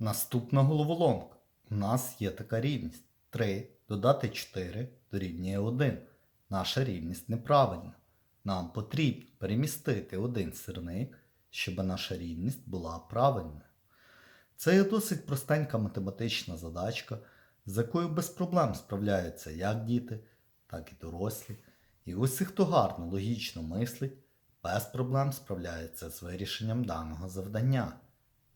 Наступна головоломка. У нас є така рівність. 3 додати 4 дорівнює 1. Наша рівність неправильна. Нам потрібно перемістити один сирник, щоб наша рівність була правильною. Це є досить простенька математична задачка, з якою без проблем справляються як діти, так і дорослі. І усі, хто гарно логічно мислить, без проблем справляється з вирішенням даного завдання.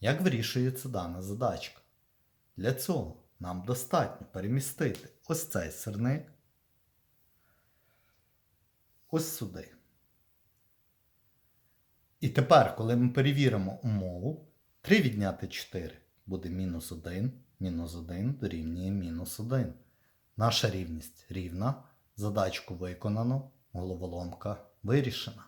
Як вирішується дана задачка? Для цього нам достатньо перемістити ось цей сирник ось сюди. І тепер, коли ми перевіримо умову, 3 відняти 4 буде мінус 1, мінус 1 дорівнює мінус 1. Наша рівність рівна, задачку виконано, головоломка вирішена.